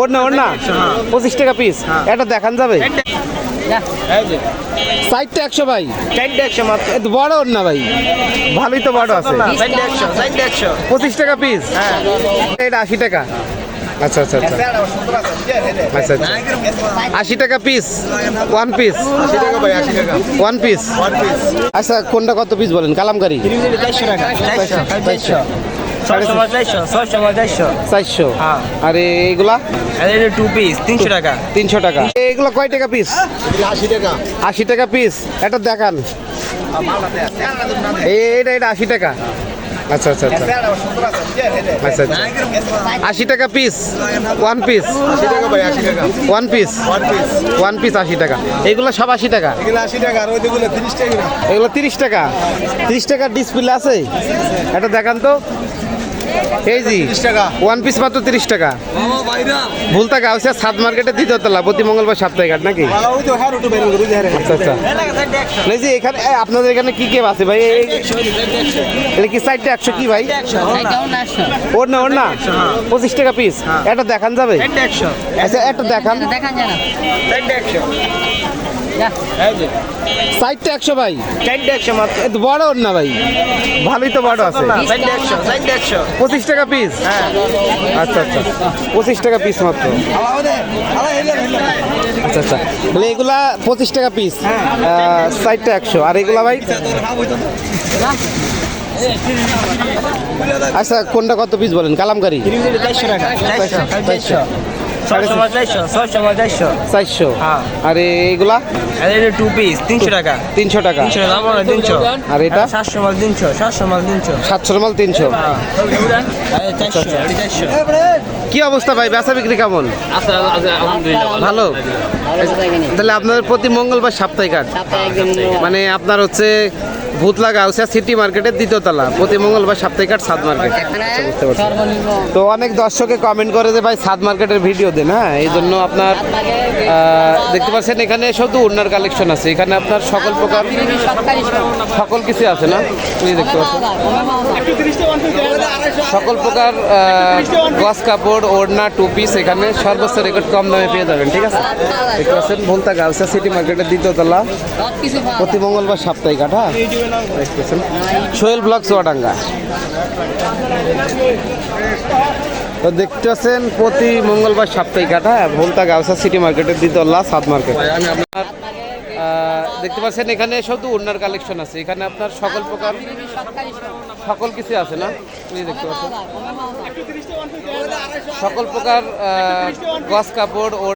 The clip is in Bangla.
ওর না ওর না। পঁচিশ টাকা পিস এটা দেখান যাবে। সাইডটা একশো ভাই। চারটে একশো মাত্র। বড় ওর না ভাই। ভালোই তো বড় আছে। পঁচিশ টাকা পিস হ্যাঁ। এটা আশি টাকা। আচ্ছা আচ্ছা আচ্ছা। আচ্ছা আচ্ছা। আশি টাকা পিস ওয়ান পিস আশি টাকা ভাই আশি টাকা। ওয়ান পিস ওয়ান পিস আচ্ছা কোনটা কত পিস বলেন? কালামকারি। চারশো টাকা চারশো হ্যাঁ। আর এইগুলা? টু পিস তিনশো টাকা। তিনশো টাকা। এইগুলো কয় টাকা পিস আশি টাকা। আশি টাকা পিস এটা দেখান। এই- এটা এটা আশি টাকা। আচ্ছা আচ্ছা আচ্ছা। আচ্ছা আচ্ছা। আশি টাকা piece one piece one piece one piece one piece আশি টাকা। এগুলো সব আশি টাকা? এগুলো আশি টাকা আর ওইগুলো তিরিশ টাকা। এগুলো তিরিশ টাকা। তিরিশ টাকার ডিসপ্লে আছে? এটা দেখান তো। এই জি টাকা ওয়ান পিস মাত্র তিরিশ টাকা ভুলতা গাউসিয়া সাত মার্কেটে দ্বিতীয় তলা প্রতি মঙ্গলবার সাপ্তাহিক হাট নাকি হ্যাঁ হ্যাঁ আচ্ছা আচ্ছা এই যে এখানে আপনাদের এখানে কি কে আছে ভাই এই- এটা কি সাইডটা একশো কি ভাই ওর না ওর না পঁচিশ টাকা পিস এটা দেখান যাবে আচ্ছা একটা দেখান দেখান সাইডটা একশো ভাই। একশো মাত্র। বড় ওর না ভাই। ভালোই তো বড় আছে। পঁচিশ টাকা পিস হ্যাঁ। আচ্ছা আচ্ছা। পঁচিশ টাকা পিস মাত্র। আচ্ছা আচ্ছা। তাহলে এগুলা পঁচিশ টাকা পিস সাইডটা একশো। আর এগুলা ভাই? আচ্ছা কোনটা কত পিস বলেন? কালামকারি। চারশো টাকা। চারশো হ্যাঁ। আর এইগুলা টু পিস তিনশো টাকা। তিনশো টাকা। তিনশো আর এটা? সাতশো মাল তিনশো সাতশো মাল তিনশো। সাতশো মাল তিনশো। চারশো চারশো। কি অবস্থা ভাই? বেচা বিক্রি কেমন? ভালো। তাহলে আপনাদের প্রতি মঙ্গলবার সাপ্তাহিক হাট মানে আপনার হচ্ছে ভূতলা গাউসিয়া সিটি মার্কেটের দ্বিতীয় তলা। প্রতি মঙ্গলবার সাপ্তাহিক হাট সাত মার্কেট বুঝতে পারছি। তো অনেক দর্শকে কমেন্ট করে যে ভাই সাত মার্কেটের ভিডিও দেন হ্যাঁ? এই জন্য আপনার দেখতে পাচ্ছেন এখানে শুধু উন্নার কালেকশন আছে। এখানে আপনার সকল প্রকার সকল কিছু আছে না? এই দেখতে পাচ্ছেন। সকল প্রকার গস কাপড় ওড়না টু পিস এখানে সর্বোচ্চ রেকর্ড কম দামে পেয়ে যাবেন ঠিক আছে? দেখতে পাচ্ছেন ভুলতা গাউসিয়া সিটি মার্কেটের দ্বিতীয় তলা। প্রতি মঙ্গলবার সাপ্তাহিক হ্যাঁ? সোহেল ব্লক চুয়াডাঙ্গা। তো দেখতে পাচ্ছেন প্রতি মঙ্গলবার সাপ্তাহিক হ্যাঁ ভোলতা গাউসা সিটি মার্কেটের দ্বিতলা সাত মার্কেট আপনার দেখতে পাচ্ছেন এখানে শুধু উন্নার কালেকশন আছে। এখানে আপনার সকল প্রকার সকল কিছু আছে না? এই দেখতে পাচ্ছেন। সকল প্রকার গস কাপড় ও